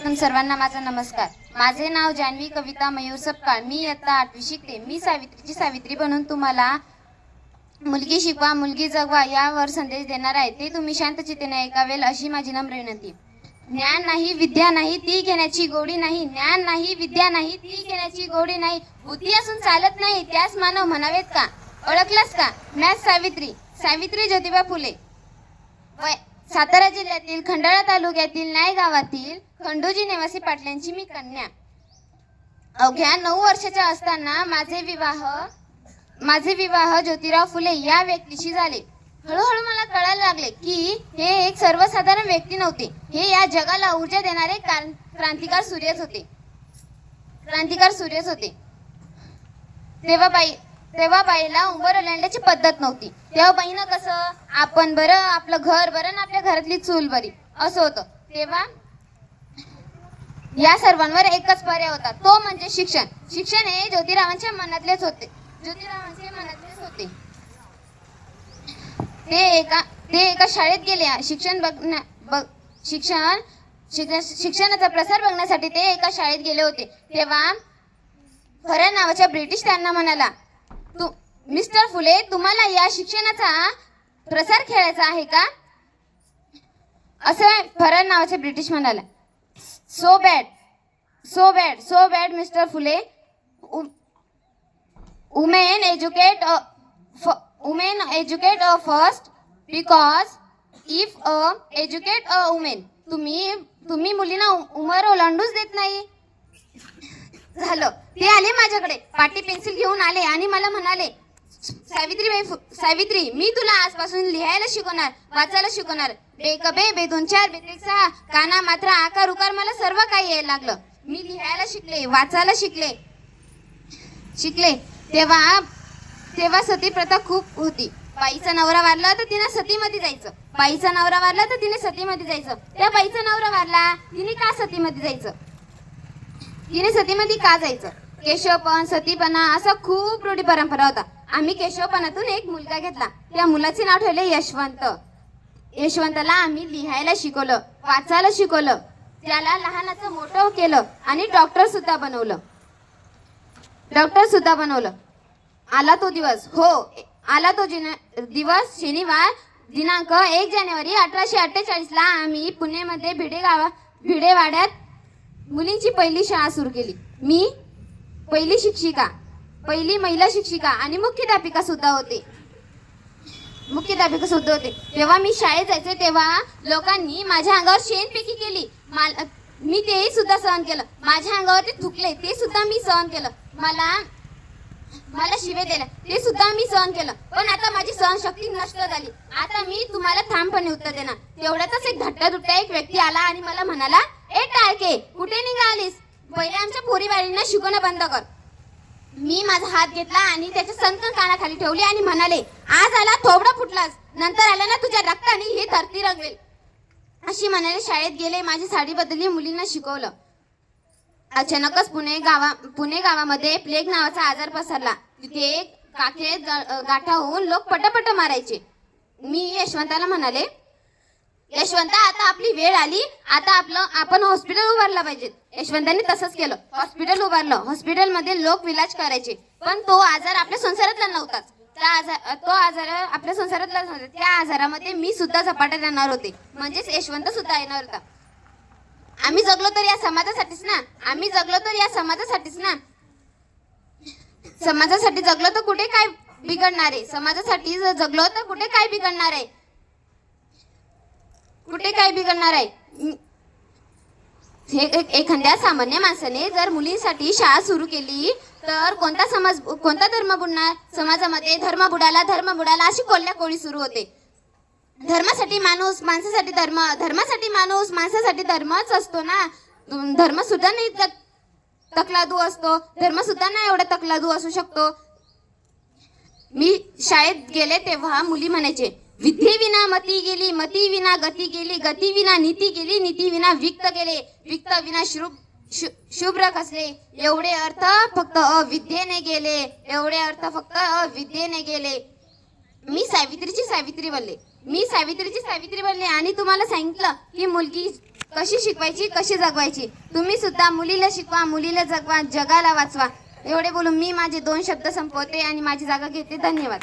सर्वप्रथम सर्वांना माझा नमस्कार. माझे नाव जान्हवी कविता मयूर सपकाळ मी इयत्ता आठवी शिकते. मी सावित्रीची सावित्री बनून तुम्हाला मुलगी शिकवा मुलगी जगवा यावर संदेश देणार आहे. ते तुम्ही शांतचितेने ऐकावेल अशी माझी नम्र विनंती. ज्ञान नाही विद्या नाही ती घेण्याची गोडी नाही. ज्ञान नाही विद्या नाही ती घेण्याची गोडी नाही. बुद्धी असून चालत नाही त्यास मानव म्हणावेत का? ओळखलास का? मॅथ सावित्री. सावित्री ज्योतिबा फुले. वय सातारा जिल्ह्यातील खंडाळा तालुक्यातील नाय गावातील खंडोजी निवासी पाटलांची मी कन्या. अवघ्या नऊ वर्षाच्या असताना माझे विवाह माझे विवाह ज्योतिराव फुले या व्यक्तीशी झाले. हळूहळू मला कळायला लागले की हे एक सर्वसाधारण व्यक्ती नव्हते. हे या जगाला ऊर्जा देणारे क्रां- क्रांतिकार सूर्यच होते. क्रांतिकार सूर्यच होते. तेव्हा बाई तेव्हा बाईला उंबर ओलांडण्याची पद्धत नव्हती. तेव्हा बाईनं कसं आपण बरं आपलं घर बरं ना आपल्या घरातली चूल बरी असं होतं. तेव्हा या सर्वांवर एकच पर्याय होता. तो म्हणजे शिक्षण. शिक्षण हे ज्योतिरावांच्या मनातलेच होते. ज्योतिरावांचे मनातलेच होते. ते एका ते एका शाळेत गेले. शिक्षण बघण्या बघ शिक्षण शिक्षण शिक्षणाचा प्रसार बघण्यासाठी ते एका शाळेत गेले होते. तेव्हा फरन नावाच्या ब्रिटिश त्यांना म्हणाला तू मिस्टर फुले तुम्हाला या शिक्षणाचा प्रसार खेळायचा आहे का? असं फरन नावाचे ब्रिटिश म्हणाला. So bad so bad so bad mister Phule. Women educate women educate a first because if a educate a women तुम्ही तुम्ही मुलींना उ- उमर ओलांडूच देत नाही. झालं. ते आले माझ्याकडे. पाटी पेन्सिल घेऊन आले आणि मला म्हणाले सावित्रीबाई सावित्री मी तुला आजपासून लिहायला शिकवणार वाचायला शिकवणार. एक बे बे दोन चार बे सहा काना मात्र आकार उकार मला सर्व काही यायला लागलं. मी लिहायला शिकले वाचायला शिकले. शिकले. तेव्हा तेव्हा सती प्रथा खूप होती. बाईचा नवरा वारला तर तिने सतीमध्ये जायचं. बाईचा नवरा वारला तर तिने सतीमध्ये जायचं. त्या बाईचा नवरा वारला तिने का सतीमध्ये जायचं? तिने सतीमध्ये का जायचं? केशवपण सतीपणा असा खूप रूढी परंपरा होता. आम्ही केशवपणातून एक मुलगा घेतला. त्या मुलाचे नाव ठेवले यशवंत. यशवंताला आम्ही लिहायला शिकवलं वाचायला शिकवलं. त्याला लहानाचं मोठं केलं आणि डॉक्टर सुद्धा बनवलं. डॉक्टर सुद्धा बनवलं. आला तो दिवस. हो आला तो दिवस शनिवार दिनांक एक जानेवारी अठराशे अठ्ठेचाळीस ला आम्ही पुण्यामध्ये भिडे गावा भिडेवाड्यात मुलींची पहिली शाळा सुरू केली. मी पहिली शिक्षिका पहिली महिला शिक्षिका आणि मुख्याध्यापिका सुद्धा होते. मुख्याध्यापिका सुद्धा होते. तेव्हा मी शाळेत जायचे तेव्हा लोकांनी माझ्या अंगावर शेणपेकी केली. माल- मी तेही सुद्धा सहन केलं. माझ्या अंगावर ते थुकले ते सुद्धा मी सहन केलं. मला मला शिवे दिल्या ते सुद्धा मी सहन केलं. पण आता माझी सहनशक्ती नष्ट झाली. आता मी तुम्हाला ठामपणे उत्तर देणार. तेवढ्यातच एक धट्टा दुट्टा एक व्यक्ती आला आणि मला म्हणाला ए टाळके कुठे निघालीस? पहिले आमच्या पोरीबाळींना शिकवणं बंद कर. मी माझा हात घेतला आणि त्याच्या संकन कानाखाली ठेवली आणि म्हणाले आज आला थोबडा फुटलास. नंतर आला ना तुझ्या रक्ताने ही धरती रंगवेल. अशी म्हणाले शाळेत गेले माझी साडी बदलली मुलींना शिकवलं. अचानकच पुणे गावा पुणे गावामध्ये प्लेग नावाचा आजार पसरला. तिथे काके गाठा होऊन लोक पटपट मारायचे. मी यशवंताला म्हणाले यशवंत आता आपली वेळ आली. आता आपलं आपण हॉस्पिटल उभारला पाहिजे. यशवंतांनी तसंच केलं. हॉस्पिटल उभारलं. हॉस्पिटलमध्ये लोक विलाज करायचे. पण तो आजार आपल्या संसारातला नव्हताच त्या आजार तो आजार आपल्या संसारातला नव्हता. त्या आजारामध्ये मी सुद्धा झपाट्यात येणार होते. म्हणजेच यशवंत सुद्धा येणार होता. आम्ही जगलो तर या समाजासाठीच ना? आम्ही जगलो तर या समाजासाठीच ना? समाजासाठी जगलो तर कुठे काय बिघडणार आहे? समाजासाठी जर जगलो तर कुठे काय बिघडणार आहे? कुठे काय बिघडणार आहे? हे एखाद्या सामान्य माणसाने जर मुलींसाठी शाळा सुरू केली तर कोणता समाज कोणता धर्म बुडणार? समाजामध्ये धर्म बुडाला धर्म बुडाला अशी कोल्ह्या कोळी सुरू होते. धर्मासाठी माणूस माणसासाठी धर्म धर्मासाठी माणूस माणसासाठी धर्मच असतो ना. धर्म सुद्धा नाही तकलादू असतो. धर्म सुद्धा नाही एवढा तकलादू असू शकतो. मी शाळेत गेले तेव्हा मुली म्हणायचे विधी विना मती गेली मती विना गती गेली गती विना नीती गेली नीती विना विक्त गेले विक्त विना शुभ शुभ्र कसले? एवढे अर्थ फक्त अविद्येने गेले एवढे अर्थ फक्त अविद्येने गेले. मी सावित्रीची सावित्री बनले. मी सावित्रीची सावित्री बनले आणि तुम्हाला सांगितलं की मुलगी कशी शिकवायची कशी जगवायची. तुम्ही सुद्धा मुलीला शिकवा मुलीला जगवा जगाला वाचवा. एवढे बोलून मी माझे दोन शब्द संपवते आणि माझी जागा घेते. धन्यवाद.